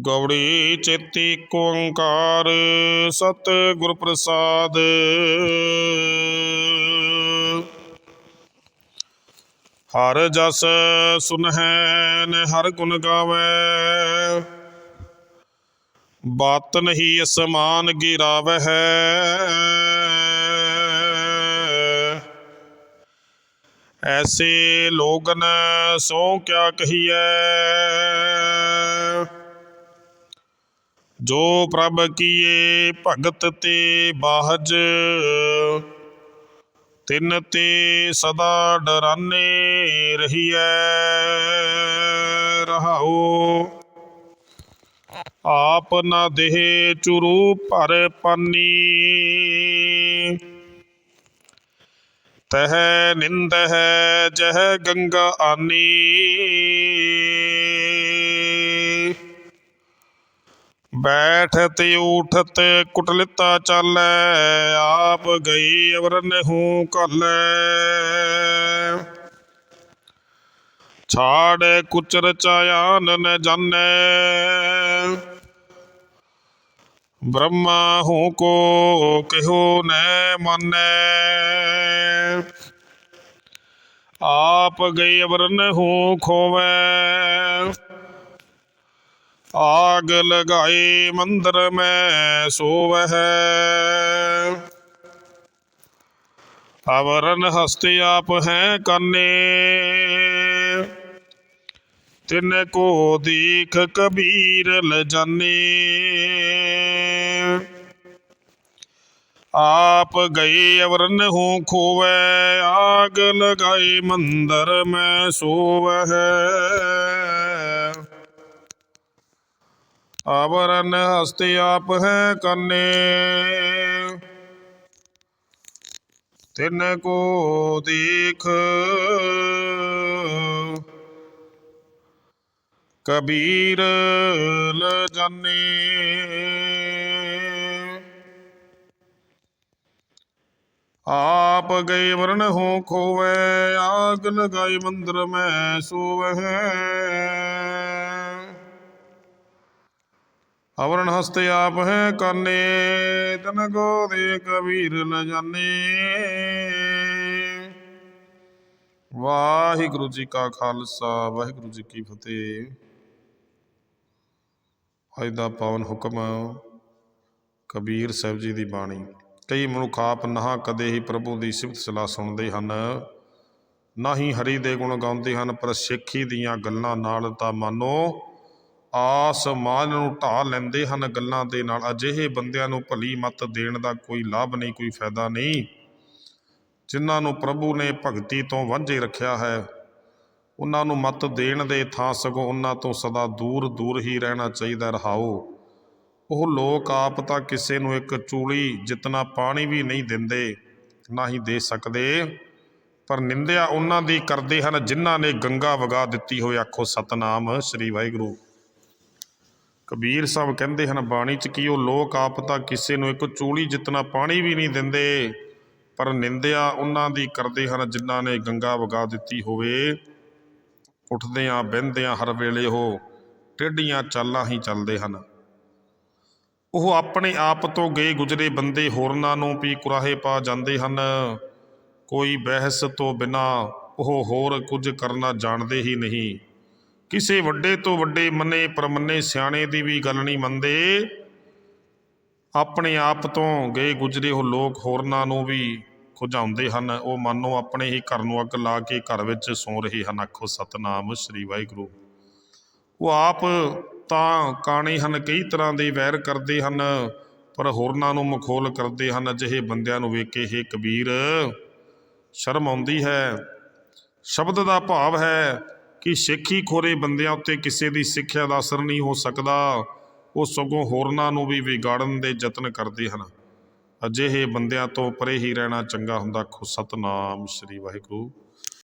ਗੌੜੀ ਚੇਤੀ ਕੋੰਕਾਰ ਓੰਕਾਰ ਸਤ ਗੁਰ ਪ੍ਰਸਾਦ। ਹਰ ਜਸ ਸੁਨਹਿ ਨ ਹਰ ਗੁਣ ਗਾਵੇ। ਬਾਤ ਨਹੀਂ ਅਸਮਾਨ ਗਿਰਾਵਹਿ। ਐਸੇ ਲੋਗਨ ਸੋ ਕਿਆ ਕਹੀਐ। ਜੋ ਪ੍ਰਭ ਕੀਏ ਭਗਤ ਤੇ ਬਾਹਜ, ਤਿੰਨ ਤੇ ਸਦਾ ਡਰਾਨੇ ਰਹੀਐ ਰਹਾਉ। ਆਪ ਨਾ ਦੇਹ ਚੁਰੂ ਭਰ ਪਾਨੀ। ਤਹ ਹੈ ਜਹ ਗੰਗਾ ਆਨੀ। ਬੈਠਤ ਉਠਤ ਕੁਟਲਿਤਾ ਚਾਲੈ ਆਪ ਗਈ ਅਵਰ ਨਹੂ ਘਾਲੈ ਛਾੜ ਕੁਚਰ ਚਾਇਨ ਨ ਜਾਣੈ ਬ੍ਰਹਮਾ ਹੂੰ ਕੋ ਕਿਹੋ ਨੈ ਮਾਨੈ ਆਪ ਗਈ ਅਵਰ ਨਹੂ ਖੋਵੈ ਆਗ ਲਗਾਏ ਮੰਦਰ ਮੈਂ ਸੋਵਹਿ ਅਵਰਨ ਹਸਤੇ ਆਪ ਹੈ ਕਾਨੇ ਤਿਨ ਕੋ ਦੀਖ ਕਬੀਰ ਲਜਾਨੇ ਆਪ ਗਏ ਅਵਰਨ ਹੂੰ ਖੋਵੈ ਆਗ ਲਗਾਏ ਮੰਦਰ ਮੈਂ ਸੋਵਹਿ ਆਵਰਨ ਹਸਤੇ ਆਪ ਹੈ ਕੰਨੇ। ਤਿਨ ਕੋ ਦੇਖ। ਕਬੀਰ ਲ ਆਪ ਗਏ ਵਰਨ ਹੋ ਖੋਵੇ, ਆਗ ਲਗਾਈ ਮੰਦਰ ਮੈਂ ਸੋਵਹਿ। ਅਵਰਨ ਹਸਤੇ ਆਪ ਹੈ ਕਾਨੇ ਤਨ ਕੋ ਦੇ ਕਬੀਰ ਲ ਜਾਣੇ। ਵਾਹਿਗੁਰੂ ਜੀ ਕਾ ਖਾਲਸਾ, ਵਾਹਿਗੁਰੂ ਜੀ ਕੀ ਫਤਿਹ। ਅੱਜ ਦਾ ਪਾਵਨ ਹੁਕਮ ਕਬੀਰ ਸਾਹਿਬ ਜੀ ਦੀ ਬਾਣੀ। ਕਈ ਮਨੁੱਖ ਆਪ ਨਾ ਕਦੇ ਹੀ ਪ੍ਰਭੂ ਦੀ ਸਿਫਤ ਸਲਾਹ ਸੁਣਦੇ ਹਨ। ਨਾ ਹੀ ਹਰੀ ਦੇ ਗੁਣ ਗਾਉਂਦੇ ਹਨ, ਪਰ ਸਿੱਖੀ ਦੀਆਂ ਗੱਲਾਂ ਨਾਲ ਤਾਂ ਮਾਨੋ ਆਸਮਾਨ ਨੂੰ ਢਾ ਲੈਂਦੇ ਹਨ ਗੱਲਾਂ ਦੇ ਨਾਲ। ਅਜਿਹੇ ਬੰਦਿਆਂ ਨੂੰ ਭਲੀ ਮੱਤ ਦੇਣ ਦਾ ਕੋਈ ਲਾਭ ਨਹੀਂ, ਕੋਈ ਫਾਇਦਾ ਨਹੀਂ। ਜਿਨ੍ਹਾਂ ਨੂੰ ਪ੍ਰਭੂ ਨੇ ਭਗਤੀ ਤੋਂ ਵਾਂਝੇ ਰੱਖਿਆ ਹੈ, ਉਹਨਾਂ ਨੂੰ ਮੱਤ ਦੇਣ ਦੇ ਥਾਂ ਸਗੋਂ ਉਹਨਾਂ ਤੋਂ ਸਦਾ ਦੂਰ ਦੂਰ ਹੀ ਰਹਿਣਾ ਚਾਹੀਦਾ ਰਹਾਓ। ਉਹ ਲੋਕ ਆਪ ਤਾਂ ਕਿਸੇ ਨੂੰ ਇੱਕ ਚੂਲੀ ਜਿਤਨਾ ਪਾਣੀ ਵੀ ਨਹੀਂ ਦਿੰਦੇ, ਨਾ ਹੀ ਦੇ ਸਕਦੇ, ਪਰ ਨਿੰਦਿਆ ਉਹਨਾਂ ਦੀ ਕਰਦੇ ਹਨ, ਜਿਨ੍ਹਾਂ ਨੇ ਗੰਗਾ ਵਗਾ ਦਿੱਤੀ ਹੋਈ ਆਖੋ ਸਤਨਾਮ ਸ੍ਰੀ ਵਾਹਿਗੁਰੂ। ਕਬੀਰ ਸਾਹਿਬ ਕਹਿੰਦੇ ਹਨ, ਬਾਣੀ ਚ ਕੀ ਉਹ ਲੋਕ ਆਪ ਤਾਂ ਕਿਸੇ ਨੂੰ ਇੱਕ ਚੂਲੀ ਜਿਤਨਾ ਪਾਣੀ ਵੀ ਨਹੀਂ ਦਿੰਦੇ, ਪਰ ਨਿੰਦਿਆ ਉਹਨਾਂ ਦੀ ਕਰਦੇ ਹਨ ਜਿਨ੍ਹਾਂ ਨੇ ਗੰਗਾ ਵਗਾ ਦਿੱਤੀ ਹੋਵੇ। ਉੱਠਦਿਆਂ, ਬਹਿੰਦਿਆਂ ਹਰ ਵੇਲੇ ਉਹ ਟੇਢੀਆਂ ਚਾਲਾਂ ਹੀ ਚੱਲਦੇ ਹਨ। ਉਹ ਆਪਣੇ ਆਪ ਤੋਂ ਗਏ ਗੁਜਰੇ ਬੰਦੇ ਹੋਰਨਾਂ ਨੂੰ ਵੀ ਕੁਰਾਹੇ ਪਾ ਜਾਂਦੇ ਹਨ। ਕੋਈ ਬਹਿਸ ਤੋਂ ਬਿਨਾ ਉਹ ਹੋਰ ਕੁਝ ਕਰਨਾ ਜਾਣਦੇ ਹੀ ਨਹੀਂ। ਕਿਸੇ ਵੱਡੇ ਤੋਂ ਵੱਡੇ ਮੰਨੇ ਪਰਮੰਨੇ ਸਿਆਣੇ ਦੀ ਵੀ ਗੱਲ ਨਹੀਂ ਮੰਨਦੇ। ਆਪਣੇ ਆਪ ਤੋਂ ਗਏ ਗੁਜਰੇ ਉਹ ਲੋਕ ਹੋਰਨਾਂ ਨੂੰ ਵੀ ਖੁਝਾਉਂਦੇ ਹਨ। ਉਹ ਮੰਨੋ ਆਪਣੇ ਹੀ ਘਰ ਨੂੰ ਅੱਗ ਲਾ ਕੇ ਘਰ ਵਿੱਚ ਸੌ ਰਹੇ ਹਨ। ਆਖੋ, ਸਤਨਾਮ ਸ੍ਰੀ ਵਾਹਿਗੁਰੂ। ਉਹ ਆਪ ਤਾਂ ਕਾਣੇ ਹਨ, ਕਈ ਤਰ੍ਹਾਂ ਦੇ ਵੈਰ ਕਰਦੇ ਹਨ, ਪਰ ਹੋਰਨਾਂ ਨੂੰ ਮਖੌਲ ਕਰਦੇ ਹਨ। ਅਜਿਹੇ ਬੰਦਿਆਂ ਨੂੰ ਵੇਖ ਕੇ ਇਹ ਕਬੀਰ, ਸ਼ਰਮ ਆਉਂਦੀ ਹੈ। ਸ਼ਬਦ ਦਾ ਭਾਵ ਹੈ ਕਿ ਸਿੱਖੀ ਖੋਰੇ ਬੰਦਿਆਂ ਉੱਤੇ ਕਿਸੇ ਦੀ ਸਿੱਖਿਆ ਦਾ ਅਸਰ ਨਹੀਂ ਹੋ ਸਕਦਾ, ਉਹ ਸਗੋਂ ਹੋਰਨਾਂ ਨੂੰ ਵੀ ਵਿਗਾੜਨ ਦੇ ਯਤਨ ਕਰਦੇ ਹਨ। ਅਜਿਹੇ ਬੰਦਿਆਂ ਤੋਂ ਪਰੇ ਹੀ ਰਹਿਣਾ ਚੰਗਾ ਹੁੰਦਾ। ਖੁ ਸਤਨਾਮ ਸ੍ਰੀ ਵਾਹਿਗੁਰੂ।